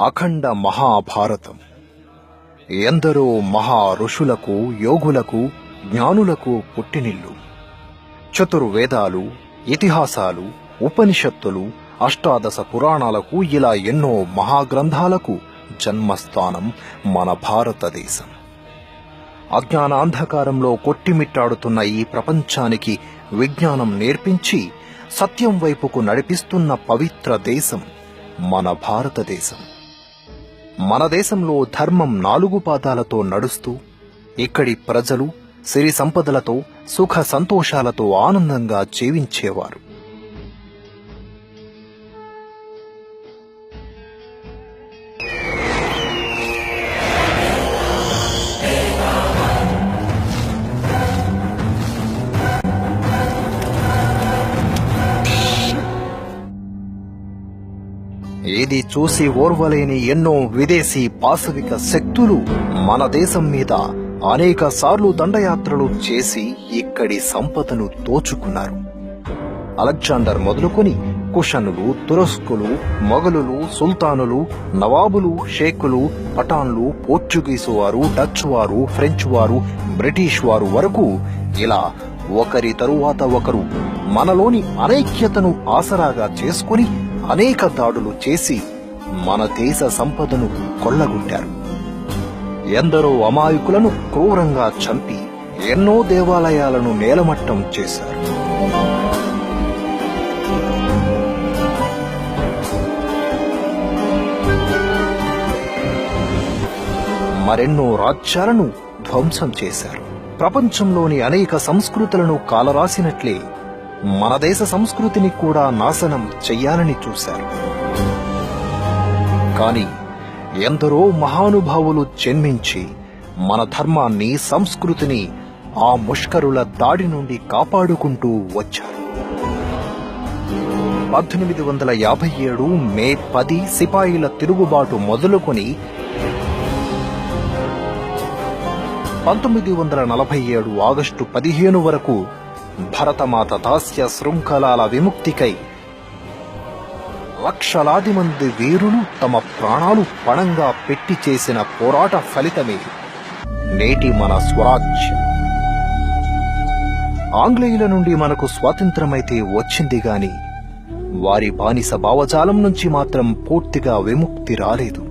అఖండ మహాభారతం. ఎందరో మహా ఋషులకు యోగులకు జ్ఞానులకు పుట్టినిల్లు. చతుర్వేదాలు ఇతిహాసాలు ఉపనిషత్తులు అష్టాదశ పురాణాలకు ఇలా ఎన్నో మహాగ్రంథాలకు జన్మస్థానం మన భారతదేశం. అజ్ఞానాంధకారంలో కొట్టిమిట్టాడుతున్న ఈ ప్రపంచానికి విజ్ఞానం నేర్పించి సత్యం వైపుకు నడిపిస్తున్న పవిత్ర దేశం మన భారతదేశం. మన దేశంలో ధర్మం నాలుగు పాదాలతో నడుస్తూ ఇక్కడి ప్రజలు సిరి సంపదలతో సుఖ సంతోషాలతో ఆనందంగా జీవించేవారు. ఏది చూసి ఓర్వలేని ఎన్నో విదేశీ పాశవిక శక్తులు మన దేశం మీద అనేక సార్లు దండయాత్రలు చేసి ఇక్కడి సంపదను దోచుకున్నారు. అలెగ్జాండర్ మొదలుకొని కుషనులు తురస్కులు మొఘలులు సుల్తానులు నవాబులు షేకులు పఠాన్లు పోర్చుగీసు వారు డచ్ వారు ఫ్రెంచ్ వారు బ్రిటిష్ వారు వరకు ఇలా ఒకరి తరువాత ఒకరు మనలోని అనైక్యతను ఆసరాగా చేసుకుని అనేక దాడులు చేసి మన దేశ సంపదను కొల్లగొట్టారు. ఎందరో అమాయకులను క్రూరంగా చంపి ఎన్నో దేవాలయాలను నేలమట్టం చేశారు. మరెన్నో రాజ్యాలను ధ్వంసం చేశారు. ప్రపంచంలోని అనేక సంస్కృతులను కాలరాసినట్లే మన దేశ సంస్కృతిని కూడా నాశనం చెయ్యాలని చూశారు. కాని ఎందరో మహానుభావులు జన్మించి మన ధర్మాన్ని సంస్కృతిని ఆ ముష్కరుల దాడి నుండి కాపాడుకుంటూ వచ్చారు. పద్దెనిమిది వందల యాభై ఏడు మే పది సిపాయిల తిరుగుబాటు మొదలుకొని పంతొమ్మిది వందల నలభై ఏడు ఆగస్టు పదిహేను వరకు భరతమాత దాస్య శృంఖలాల విముక్తికై లక్షలాది మంది వీరులు తమ ప్రాణాలు పణంగా పెట్టి చేసిన పోరాట ఫలితమే నేటి మన స్వరాజ్యం. ఆంగ్లేయుల నుండి మనకు స్వాతంత్రమైతే వచ్చింది గాని వారి బానిస భావజాలం నుంచి మాత్రం పూర్తిగా విముక్తి రాలేదు.